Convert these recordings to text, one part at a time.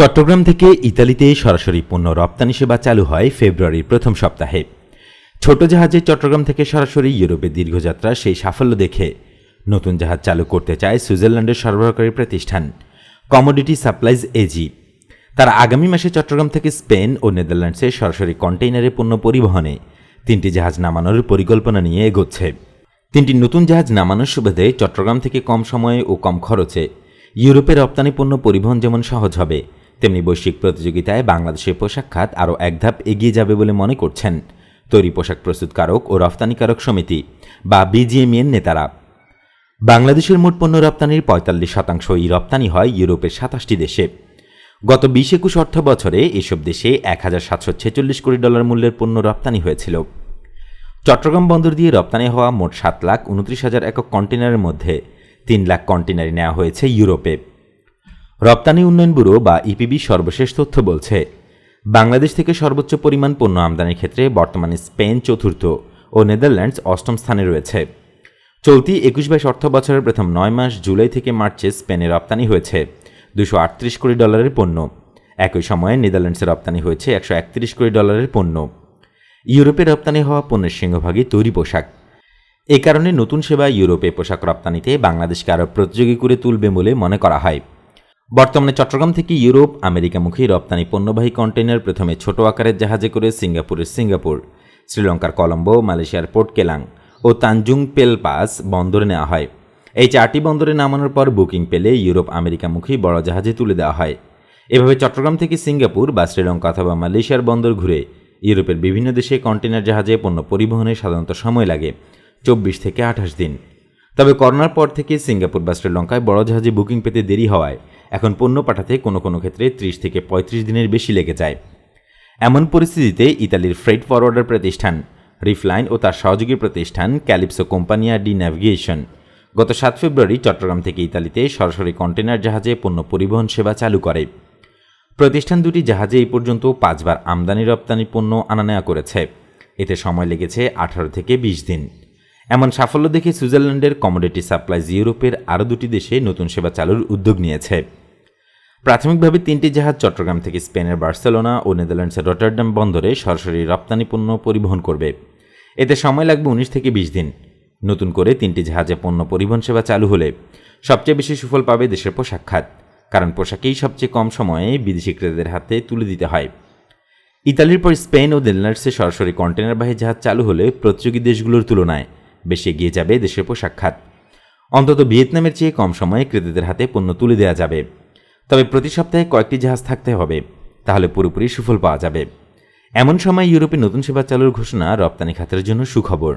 চট্টগ্রাম থেকে ইতালিতে সরাসরি পণ্য রপ্তানি সেবা চালু হয় ফেব্রুয়ারির প্রথম সপ্তাহে। ছোট জাহাজে চট্টগ্রাম থেকে সরাসরি ইউরোপে দীর্ঘযাত্রা সেই সাফল্য দেখে। নতুন জাহাজ চালু করতে চায় সুইজারল্যান্ডের সরবরাহকারী প্রতিষ্ঠান কমোডিটি সাপ্লাইজ এজি তারা আগামী মাসে চট্টগ্রাম থেকে স্পেন ও নেদারল্যান্ডসে সরাসরি কন্টেইনারে পণ্য পরিবহনে তিনটি জাহাজ নামানোর পরিকল্পনা নিয়ে এগোচ্ছে। তিনটি নতুন জাহাজ নামানোর সুবাদে চট্টগ্রাম থেকে কম সময়ে ও কম খরচে ইউরোপে রপ্তানি পণ্য পরিবহন যেমন সহজ হবে তেমনি বৈশ্বিক প্রতিযোগিতায় বাংলাদেশের পোশাক খাত আরও এক ধাপ এগিয়ে যাবে বলে মনে করছেন তৈরি পোশাক প্রস্তুতকারক ও রফতানিকারক সমিতি বা বিজিএমএর নেতারা। বাংলাদেশের মোট পণ্য রপ্তানির পঁয়তাল্লিশ শতাংশই রপ্তানি হয় ইউরোপের সাতাশটি দেশে। গত বিশ একুশ অর্থ বছরে এসব দেশে এক হাজার সাতশো ছেচল্লিশ কোটি ডলার মূল্যের পণ্য রপ্তানি হয়েছিল। চট্টগ্রাম বন্দর দিয়ে রপ্তানি হওয়া মোট সাত লাখ উনত্রিশ হাজার একক কন্টেনারের মধ্যে তিন লাখ কন্টেনারই নেওয়া হয়েছে ইউরোপে। রপ্তানি উন্নয়ন ব্যুরো বা ইপিবি সর্বশেষ তথ্য বলছে, বাংলাদেশ থেকে সর্বোচ্চ পরিমাণ পণ্য আমদানির ক্ষেত্রে বর্তমানে স্পেন চতুর্থ ও নেদারল্যান্ডস অষ্টম স্থানে রয়েছে। চলতি একুশ বাইশ অর্থ বছরের প্রথম নয় মাস জুলাই থেকে মার্চে স্পেনে রপ্তানি হয়েছে দুশো আটত্রিশ কোটি ডলারের পণ্য। একই সময়ে নেদারল্যান্ডসে রপ্তানি হয়েছে একশো একত্রিশ কোটি ডলারের পণ্য। ইউরোপে রপ্তানি হওয়া পণ্যের সিংহভাগই তৈরি পোশাক। এ কারণে নতুন সেবা ইউরোপে পোশাক রপ্তানিতে বাংলাদেশকে আরও প্রতিযোগী করে তুলবে বলে মনে করা হয়। বর্তমানে চট্টগ্রাম থেকে ইউরোপ, আমেরিকামুখী রপ্তানি পণ্যবাহী কন্টেইনার প্রথমে ছোট আকারের জাহাজে করে সিঙ্গাপুরের সিঙ্গাপুর, শ্রীলঙ্কার কলম্বো, মালয়েশিয়ার পোর্ট কেলাং ও তানজুং পেলপাস বন্দরে নেওয়া হয়। এই চারটি বন্দরে নামানোর পর বুকিং পেলে ইউরোপ, আমেরিকামুখী বড় জাহাজে তুলে দেওয়া হয়। এভাবে চট্টগ্রাম থেকে সিঙ্গাপুর বা শ্রীলঙ্কা অথবা মালয়েশিয়ার বন্দর ঘুরে ইউরোপের বিভিন্ন দেশে কন্টেনার জাহাজে পণ্য পরিবহনে সাধারণত সময় লাগে, চব্বিশ থেকে আঠাশ দিন। তবে করোনার পর থেকে সিঙ্গাপুর বা শ্রীলঙ্কায় বড় জাহাজে বুকিং পেতে দেরি হওয়ায় এখন পণ্য পাঠাতে কোনো কোনো ক্ষেত্রে ত্রিশ থেকে পঁয়ত্রিশ দিনের বেশি লেগে যায়। এমন পরিস্থিতিতে ইতালির ফ্রেড ফরওয়ার্ডার প্রতিষ্ঠান রিফলাইন ও তার সহযোগী প্রতিষ্ঠান ক্যালিপসো কোম্পানিয়া ডি ন্যাভিগেশন গত সাত ফেব্রুয়ারি চট্টগ্রাম থেকে ইতালিতে সরাসরি কন্টেনার জাহাজে পণ্য পরিবহন সেবা চালু করে। প্রতিষ্ঠান দুটি জাহাজে এই পর্যন্ত পাঁচবার আমদানি রপ্তানি পণ্য আনা নেওয়া করেছে। এতে সময় লেগেছে আঠারো থেকে বিশ দিন। এমন সাফল্য দেখে সুইজারল্যান্ডের কমোডিটি সাপ্লাইজ ইউরোপের আরও দুটি দেশে নতুন সেবা চালুর উদ্যোগ নিয়েছে। প্রাথমিকভাবে তিনটি জাহাজ চট্টগ্রাম থেকে স্পেনের বার্সেলোনা ও নেদারল্যান্ডসের রটারডাম বন্দরে সরাসরি রপ্তানি পণ্য পরিবহন করবে। এতে সময় লাগবে উনিশ থেকে বিশ দিন। নতুন করে তিনটি জাহাজে পণ্য পরিবহন সেবা চালু হলে সবচেয়ে বেশি সুফল পাবে দেশের পোশাক খাত, কারণ পোশাকেই সবচেয়ে কম সময়ে বিদেশি ক্রেতাদের হাতে তুলে দিতে হয়। ইতালির পর স্পেন ও নেদারল্যান্ডসে সরাসরি কন্টেনারবাহী জাহাজ চালু হলে প্রতিযোগী দেশগুলোর তুলনায় বেশি এগিয়ে যাবে দেশের পোশাক খাত। অন্তত ভিয়েতনামের চেয়ে কম সময়ে ক্রেতাদের হাতে পণ্য তুলে দেওয়া যাবে। তবে প্রতি সপ্তাহে কয়েকটি জাহাজ থাকতে হবে, তাহলে পুরোপুরি সুফল পাওয়া যাবে। এমন সময় ইউরোপে নতুন সেবা চালুর ঘোষণা রপ্তানি খাতের জন্য সুখবর।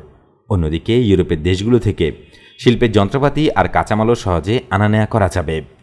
অন্যদিকে ইউরোপের দেশগুলো থেকে শিল্পের যন্ত্রপাতি আর কাঁচামালও সহজে আনা নেয়া করা যাবে।